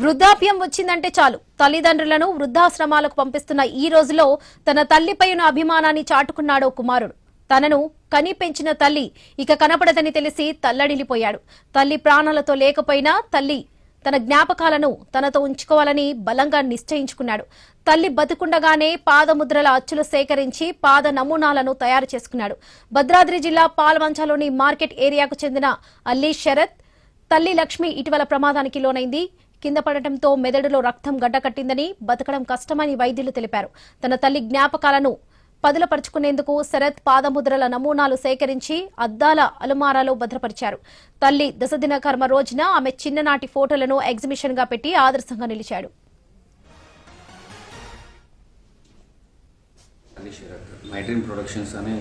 వృద్ధాప్యం వచ్చిందంటే చాలు. తల్లిదండ్రులను వృద్ధాశ్రమాలకు పంపిస్తున్న ఈ రోజులో తన తల్లిపై ఉన్న అభిమానాన్ని చాటుకున్నాడు కుమారుడు. తనను కని పెంచిన తల్లి ఇక కనపడదని తెలిసి తల్లడిల్లిపోయాడు. తల్లి ప్రాణాలతో లేకపోయినా తల్లి తన జ్ఞాపకాలను తనతో ఉంచుకోవాలని బలంగా నిశ్చయించుకున్నాడు. తల్లి బతుకుండగానే పాదముద్రల అచ్చులు సేకరించి పాద నమూనాలను తయారు చేసుకున్నాడు. భద్రాద్రి జిల్లా పాల్వంచలోని మార్కెట్ ఏరియాకు చెందిన అల్లీ శరత్ తల్లి లక్ష్మి ఇటీవల ప్రమాదానికి లోనైంది. కింద పడటంతో మెదడులో రక్తం గడ్డకట్టిందని బతకడం కష్టమని వైద్యులు తెలిపారు. తన తల్లి జ్ఞాపకాలను పదులపరుచుకునేందుకు శరత్ పాదముద్రల నమూనాలు సేకరించి అద్దాల అలుమారాలో భద్రపరిచారు. తల్లి దశదిన కర్మ రోజున ఆమె చిన్ననాటి ఫోటోలను ఎగ్జిబిషన్గా పెట్టి ఆదర్శంగా నిలిచాడు. ప్రొడక్షన్స్ అనే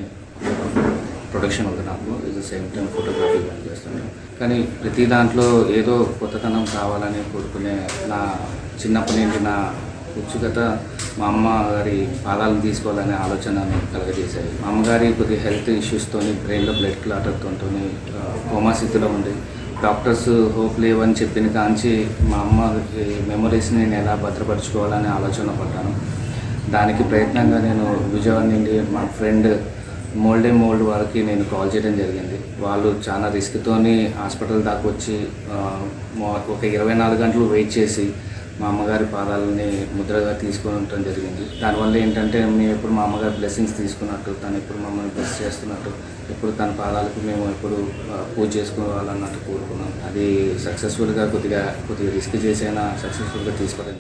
ప్రొడక్షన్ ఉంది నాకు. ఇది సేమ్ టైం ఫోటోగ్రఫీ పని చేస్తున్నాను. కానీ ప్రతి దాంట్లో ఏదో కొత్తతనం కావాలని కోరుకునే నా చిన్నప్పటి నుండి నా ఉత్సుకత మా అమ్మ గారి పాదాలను తీసుకోవాలనే ఆలోచనను కలగజేశాయి. మా అమ్మగారి కొద్ది హెల్త్ ఇష్యూస్తోని బ్రెయిన్లో బ్లడ్ క్లాటర్తో కోమా స్థితిలో ఉంది. డాక్టర్స్ హోప్ లేవని చెప్పిన కాంచి మా అమ్మ మెమరీస్ని నేను ఎలా భద్రపరచుకోవాలనే ఆలోచన పడ్డాను. దానికి ప్రయత్నంగా నేను విజయవాడ నుండి మా ఫ్రెండ్ మోల్డే మోల్డ్ వారికి నేను కాల్ చేయడం జరిగింది. వాళ్ళు చాలా రిస్క్తోని హాస్పిటల్ దాకా వచ్చి ఒక ఇరవై నాలుగు గంటలు వెయిట్ చేసి మా అమ్మగారి పాదాలని ముద్రగా తీసుకొని ఉండటం జరిగింది. దానివల్ల ఏంటంటే మేము ఎప్పుడు మా అమ్మగారి బ్లెస్సింగ్స్ తీసుకున్నట్టు తను ఎప్పుడు మమ్మల్ని బ్లెస్ చేస్తున్నట్టు ఎప్పుడు తన పాదాలకు మేము ఎప్పుడు పూజ చేసుకోవాలన్నట్టు కోరుకున్నాం. అది సక్సెస్ఫుల్గా కొద్దిగా కొద్దిగా రిస్క్ చేసైనా సక్సెస్ఫుల్గా తీసుకోవడం